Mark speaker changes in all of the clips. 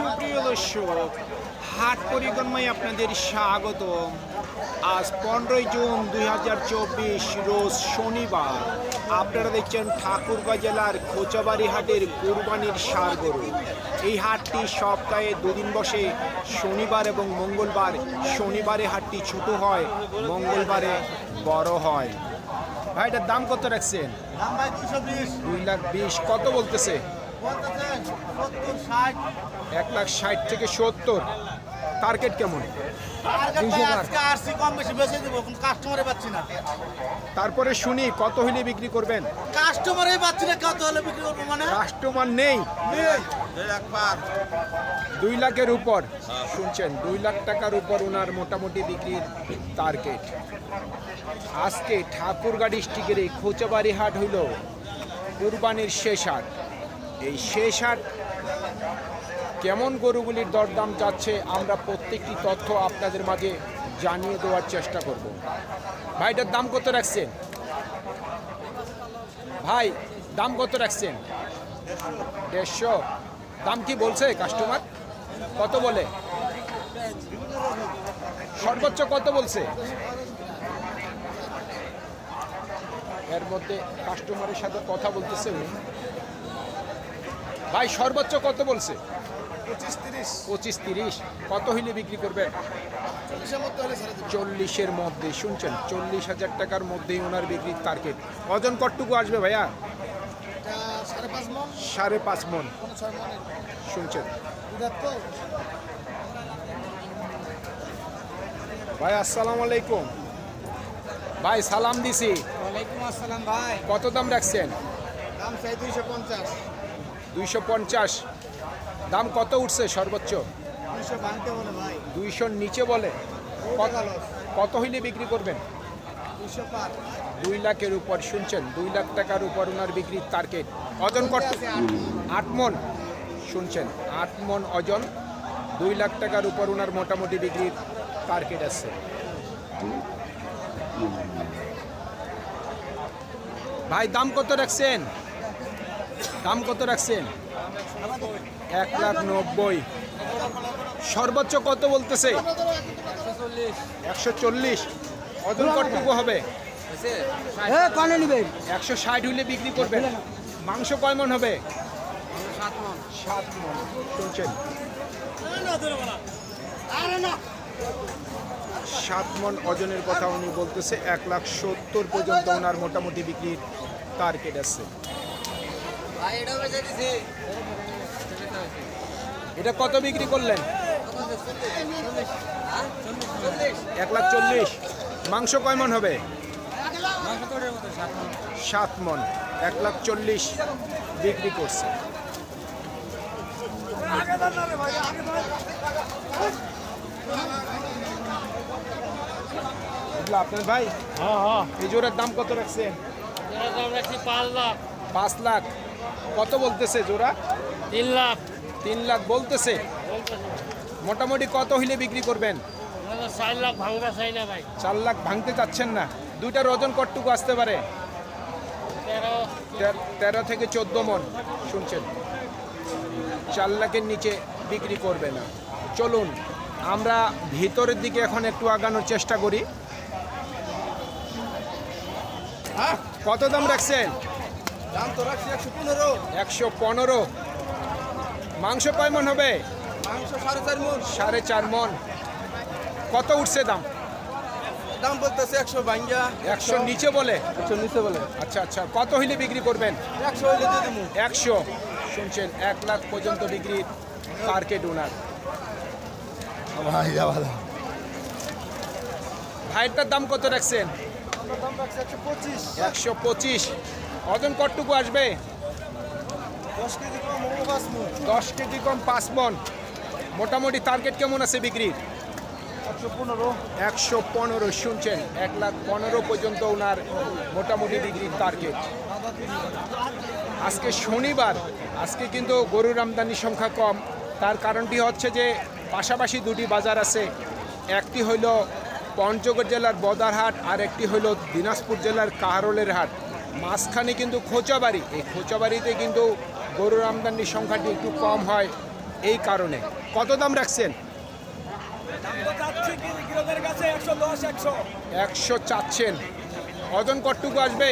Speaker 1: সুপ্রিয় দর্শক হাট পরিক্রমায় আপনাদের স্বাগত আজ পনেরোই জুন দুই হাজার চব্বিশ রোজ শনিবার। আপনারা দেখছেন ঠাকুরগাঁ জেলার খোঁচাবাড়ি হাটের কুরবানির সার গরু। এই হাটটি সপ্তাহে দুদিন বসে শনিবার এবং মঙ্গলবার। শনিবারে হাটটি ছোট হয় মঙ্গলবারে বড় হয়। ভাই এটার দাম কত রাখছেন? দুই লাখ বিশ। কত বলতেছে? এক লাখ ষাট থেকে সত্তর। টার্গেট কেমন? তারপরে শুনি কত হইলে বিক্রি করবেন?
Speaker 2: কাস্টমারে পাচ্ছি না কত হলে বিক্রি করব মানে?
Speaker 1: কাস্টমার নেই। দুই লাখের উপর। শুনছেন দুই লাখ টাকার উপর ওনার মোটামুটি বিক্রির টার্গেট আজকে ঠাকুরগাঁ ডিস্ট্রিক্টের এই খোঁচাবাড়ি হাট হইল কুরবানির শেষ হাট। এই শেষ হাট কেমন গরুগুলির দরদাম যাচ্ছে আমরা প্রত্যেকটি তথ্য আপনাদের মাঝে জানিয়ে দেওয়ার চেষ্টা করব। ভাইটার দাম কত রাখছেন? ভাই, দাম কত রাখছেন? দেড়শো। দাম কি বলছে কাস্টমার কত বলে? সর্বোচ্চ কত বলছে? এর মধ্যে কাস্টমারের সাথে কথা বলতেছে ভাই, সর্বোচ্চ কত বলছে?
Speaker 2: পঁচিশ তিরিশ।
Speaker 1: পঁচিশ তিরিশ। কত হইলে বিক্রি করবে?
Speaker 2: চল্লিশের মধ্যে
Speaker 1: শুনছেন? চল্লিশ হাজার টাকার মধ্যেই ওনার বিক্রির টার্গেট ওজন কটটুকু আসবে ভাইয়া?
Speaker 2: সাড়ে পাঁচ মন।
Speaker 1: শুনছেন?
Speaker 2: তো।
Speaker 1: ভাই আসসালামু আলাইকুম। ভাই সালাম দিছি।
Speaker 2: ওয়ালাইকুম আসসালাম ভাই।
Speaker 1: কত দাম রাখছেন?
Speaker 2: দাম চাই দুইশো পঞ্চাশ।
Speaker 1: দুইশো পঞ্চাশ। দাম কত উঠছে সর্বোচ্চ? দুইশোর নিচে বলে। কত কত হইলে বিক্রি করবেন? দুই লাখের উপর শুনছেন? দুই লাখ টাকার উপর ওনার বিক্রির টার্গেট অজন কত? আট মন। শুনছেন? আট মন ওজন দুই লাখ টাকার উপর ওনার মোটামুটি বিক্রির টার্গেট আছে। ভাই দাম কত রাখছেন? দাম কত রাখছেন? এক লাখ নব্বই। সর্বোচ্চ কত বলতেছে? একশো চল্লিশ। ওজন কতটুকু হবে? একশো ষাট হইলে বিক্রি করবেন মাংস কয় মন হবে?
Speaker 2: সাত মন।
Speaker 1: সাত মন। শুনছেন? সাত মন ওজনের কথা উনি বলতেছে এক লাখ সত্তর পর্যন্ত ওনার মোটামুটি বিক্রির টার্গেট আছে
Speaker 2: ভাই এটাও বেঁচে দিছি
Speaker 1: এটা কত বিক্রি করলেন? এক লাখ চল্লিশ। মাংস কয় মন হবে? সাত মন। এক লাখ চল্লিশ বিক্রি করছে। আপনার ভাই?
Speaker 3: হ্যাঁ হ্যাঁ।
Speaker 1: এই জোড়ার দাম কত রাখছেন
Speaker 3: রাখছি পাঁচ লাখ।
Speaker 1: পাঁচ লাখ। কত বলতেছে জোড়া?
Speaker 3: তিন লাখ।
Speaker 1: তিন লাখ বলতেছে। মোটামুটি কত হইলে বিক্রি করবেন?
Speaker 3: চার লাখ ভাঙবা চাই না ভাই।
Speaker 1: চার লাখ ভাঙতে চাচ্ছেন না। দুইটার ওজন কতটুকু আসতে পারে?
Speaker 3: তেরো।
Speaker 1: তেরো থেকে চোদ্দ মন শুনছেন? চার লাখের নিচে বিক্রি করবে না। চলুন আমরা ভিতরের দিকে এখন একটু আগানোর চেষ্টা করি। কত দাম রাখছেন?
Speaker 2: দাম তো রাখছি একশো পনেরো।
Speaker 1: একশো পনেরো। মাংস কয় মন হবে?
Speaker 2: মাংস সাড়ে চার মন।
Speaker 1: সাড়ে চার কত উঠছে দাম?
Speaker 2: দাম বলতেছে একশো ভাঙ্গা
Speaker 1: একশো নিচে বলে?
Speaker 2: একশো নিচে বলে।
Speaker 1: আচ্ছা আচ্ছা। কত হইলে বিক্রি করবেন?
Speaker 2: একশো হইলে
Speaker 1: একশো। শুনছেন এক লাখ পর্যন্ত বিক্রির টার্গেট ওনার।
Speaker 2: ভাই যাওয়া
Speaker 1: ভাইয়েরটার দাম কত রাখছেন?
Speaker 2: একশো পঁচিশ।
Speaker 1: একশো পঁচিশ। ওজন কতটুকু আসবে?
Speaker 2: দশ কেজি কম পাঁচ মন।
Speaker 1: মোটামুটি টার্গেট কেমন আছে বিক্রির?
Speaker 2: একশো পনেরো।
Speaker 1: শুনছেন? এক লাখ পনেরো পর্যন্ত ওনার মোটামুটি বিক্রির টার্গেট আজকে শনিবার আজকে কিন্তু গরুর আমদানির সংখ্যা কম। তার কারণটি হচ্ছে যে পাশাপাশি দুটি বাজার আছে। একটি হইল পঞ্চগড় জেলার বদারহাট আর একটি হইল দিনাজপুর জেলার কাহারোলের হাট। মাঝখানে কিন্তু খোঁচাবাড়ি। এই খোঁচাবাড়িতে কিন্তু গরুর আমদানির সংখ্যাটি একটু কম হয় এই কারণে। কত দাম রাখছেন? একশো চাচ্ছেন। ওজন কতটুকু আসবে?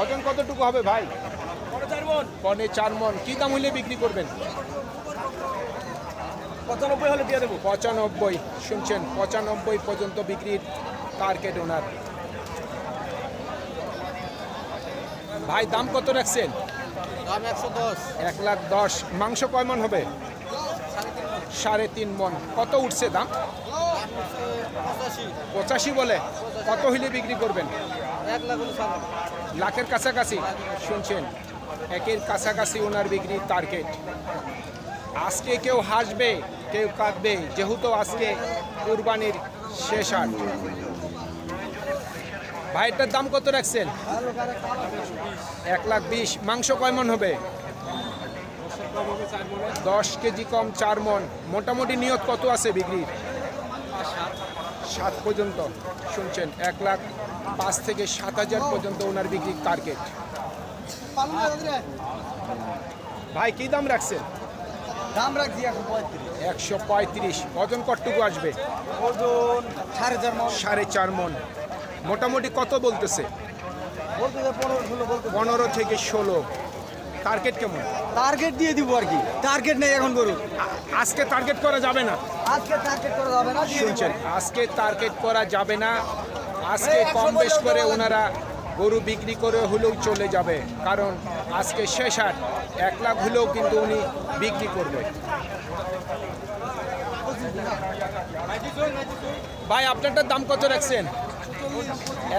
Speaker 1: ওজন কতটুকু হবে ভাই? পনে চার মন। কি দাম হইলে বিক্রি করবেন?
Speaker 2: পঁচানব্বই হলে দিয়ে দেবো।
Speaker 1: পঁচানব্বই। শুনছেন, পঁচানব্বই পর্যন্ত বিক্রির টার্গেট ওনার ভাই দাম কত রাখছেন?
Speaker 2: দাম একশো দশ।
Speaker 1: এক লাখ দশ। মাংস কয় মন হবে? সাড়ে তিন মন। কত উঠছে দাম?
Speaker 2: পঁচাশি।
Speaker 1: বলে। কত হইলে বিক্রি করবেন?
Speaker 2: এক লাখ
Speaker 1: লাখের কাছাকাছি। শুনছেন একের কাছাকাছি ওনার বিক্রি টার্গেট আজকে কেউ হাসবে কেউ কাঁদবে যেহেতু আজকে কুরবানির শেষ হাট ভাইটার দাম কত রাখছেন? এক লাখ বিশ। মাংস কয় মন হবে? দশ কেজি কম চার মন। মোটামুটি নিয়ত কত আছে বিক্রির? সাত পর্যন্ত। শুনছেন এক লাখ পাঁচ থেকে সাত হাজার পর্যন্ত ওনার বিক্রির টার্গেট ভাই কি দাম রাখছেন?
Speaker 2: দাম রাখছি একশো পঁয়ত্রিশ।
Speaker 1: একশো পঁয়ত্রিশ। ওজন কতটুকু আসবে?
Speaker 2: ওজন সাড়ে চার মাস
Speaker 1: সাড়ে চার মন। মোটামুটি কত বলতেছে?
Speaker 2: পনেরো
Speaker 1: থেকে ষোলো। টার্গেট কেমন?
Speaker 2: টার্গেট দিয়ে দিব আর কি। টার্গেট নেই এখন গরু।
Speaker 1: আজকে টার্গেট করা যাবে না?
Speaker 2: আজকে টার্গেট করা যাবে না
Speaker 1: শুনছেন আজকে টার্গেট করা যাবে না। আজকে কম বেশ করে ওনারা গরু বিক্রি করে হলেও চলে যাবে। কারণ আজকে শেষ হাট। এক লাখ হলেও কিন্তু উনি বিক্রি করবে। ভাই আপনারটার দাম কত রাখছেন?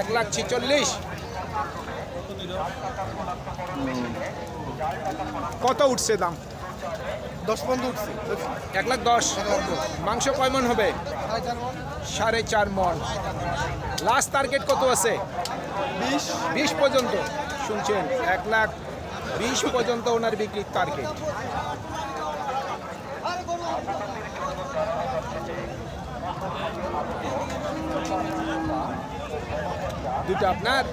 Speaker 1: এক লাখ ছিচল্লিশ। কত উঠছে দাম?
Speaker 2: দশ পনেরো উঠছে।
Speaker 1: এক লাখ দশ। মাংস কয় মন হবে?
Speaker 2: সাড়ে চার
Speaker 1: মন। লাস্ট টার্গেট কত আছে?
Speaker 2: বিশ।
Speaker 1: বিশ পর্যন্ত। শুনছেন এক লাখ বিশ পর্যন্ত ওনার বিক্রির টার্গেট দুটো আপনার?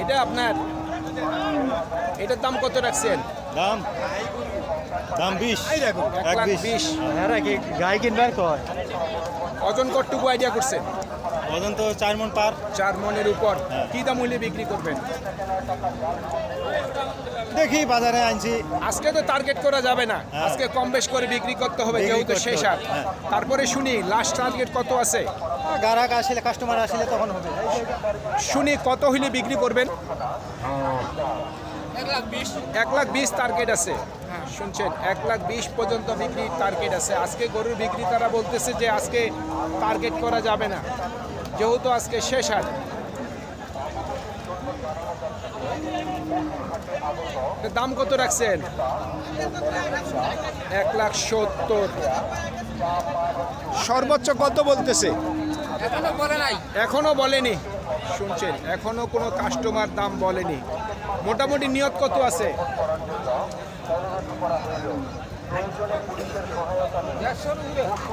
Speaker 1: এটা আপনার? এটার দাম কত রাখছেন?
Speaker 4: দাম? দাম বিশ।
Speaker 1: এক
Speaker 4: বিশ।
Speaker 1: বিশ।
Speaker 4: হ্যাঁ কি গাই কিনবার কয়?
Speaker 1: ওজন কতটুকু আইডিয়া করছেন।
Speaker 4: ওজন তো চার মন পার।
Speaker 1: চার মনের উপর।
Speaker 4: হ্যাঁ।
Speaker 1: কি দাম হইলে বিক্রি করবেন?
Speaker 4: দেখি বাজারে আনছি।
Speaker 1: আজকে তো টার্গেট করা যাবে না।
Speaker 4: হ্যাঁ।
Speaker 1: আজকে কম বেশ করে বিক্রি করতে হবে যেহেতু শেষ হাট
Speaker 4: হ্যাঁ।
Speaker 1: তারপরে শুনি লাস্ট টার্গেট কত আছে?
Speaker 4: গ্রাহক আসলে কাস্টমার আসলে তখন হবে।
Speaker 1: শুনি কত হইলে বিক্রি করবেন? এক লাখ বিশ। টার্গেট আছে। শুনছেন এক লাখ বিশ পর্যন্ত বিক্রি টার্গেট আছে। আজকে গরুর বিক্রি তারা বলতেছে যে আজকে টার্গেট করা যাবে না। যেহেতু আজকে শেষ হাট। দাম কত রাখছেন? এক লাখ সত্তর। সর্বোচ্চ কত বলতেছে? এখনও বলেনি। শুনছেন এখনও কোনো কাস্টমার দাম বলেনি। মোটামুটি নিয়ত কত আছে?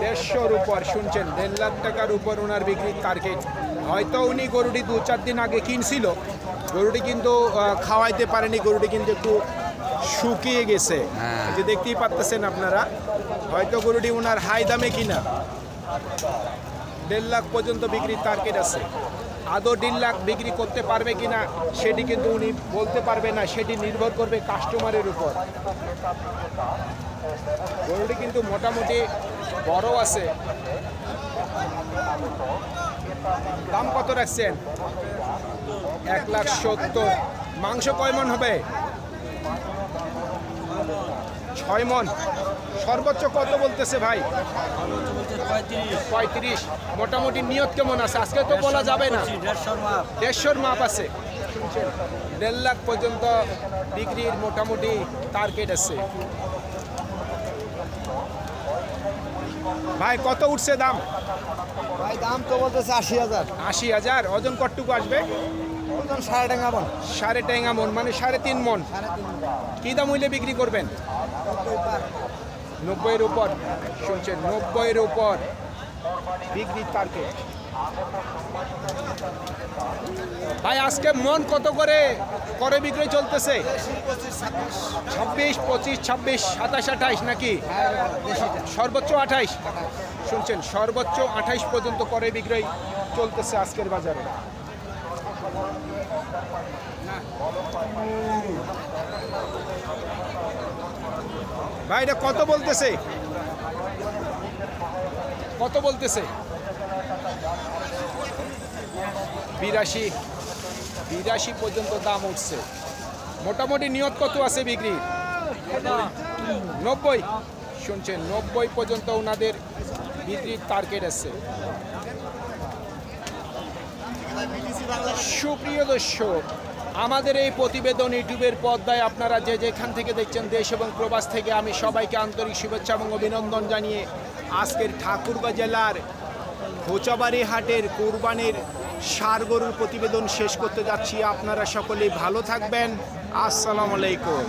Speaker 1: দেড়শোর উপর শুনছেন? দেড় লাখ টাকার উপর ওনার বিক্রির টার্গেট। হয়তো উনি গরুটি দু চার দিন আগে কিনছিল। গরুটি কিন্তু খাওয়াইতে পারেনি গরুটি কিন্তু একটু শুকিয়ে গেছে। যে দেখতেই পারতেছেন আপনারা হয়তো গরুটি ওনার হাই দামে কিনা। দেড় লাখ পর্যন্ত বিক্রির টার্গেট আছে। আদৌ দেড় লাখ বিক্রি করতে পারবে কি না সেটি কিন্তু উনি বলতে পারবে না, সেটি নির্ভর করবে কাস্টমারের উপর। গরুটি কিন্তু মোটামুটি বড় আছে। দাম কত রাখছেন? এক লাখ সত্তর। মাংস কয়মন হবে? ছয় মন। সর্বোচ্চ কত বলতেছে ভাই? পঁয়ত্রিশ। মোটামুটি নিয়ত কেমন আছে? আজকে তো বলা যাবে না। দেড়শোর মাপ আছে। দেড় লাখ পর্যন্ত বিক্রির মোটামুটি টার্গেট আছে। ভাই কত উঠছে দাম?
Speaker 2: ভাই দাম তো বলতেছে আশি হাজার।
Speaker 1: আশি হাজার। ওজন কতটুকু আসবে?
Speaker 2: ওজন সাড়ে টাকা মন।
Speaker 1: সাড়ে টেঙ্গা মন মানে। সাড়ে তিন মন। কি দাম হইলে বিক্রি করবেন? নব্বইয়ের উপর, শুনছেন, নব্বইয়ের উপর। বিক্রির টার্গেট ভাই, আজকে মন কত করে? করে বিক্রয় চলতেছে?
Speaker 2: ছাব্বিশ,
Speaker 1: পঁচিশ, ছাব্বিশ, সাতাশ আঠাইশ নাকি? সর্বোচ্চ আঠাইশ শুনছেন, সর্বোচ্চ আঠাইশ পর্যন্ত করে বিক্রয় চলতেছে আজকের বাজারে। ভাই, এটা কত বলতেছে? কত বলতেছে? বিরাশি বিরাশি পর্যন্ত দাম উঠছে। মোটামুটি নিয়ত কত আছে বিক্রি? নব্বই। শুনছেন, নব্বই পর্যন্ত ওনাদের বিক্রির টার্গেট আছে। সুপ্রিয় দর্শক আমাদের এই প্রতিবেদন ইউটিউবের পর্দায় আপনারা যে যেখান থেকে দেখছেন দেশ এবং প্রবাস থেকে আমি সবাইকে আন্তরিক শুভেচ্ছা এবং অভিনন্দন জানিয়ে আজকের ঠাকুরগাঁ জেলার ঘোচাবাড়ি হাটের কোরবানির সার গরুর প্রতিবেদন শেষ করতে যাচ্ছি। আপনারা সকলেই ভালো থাকবেন। আসসালামু আলাইকুম।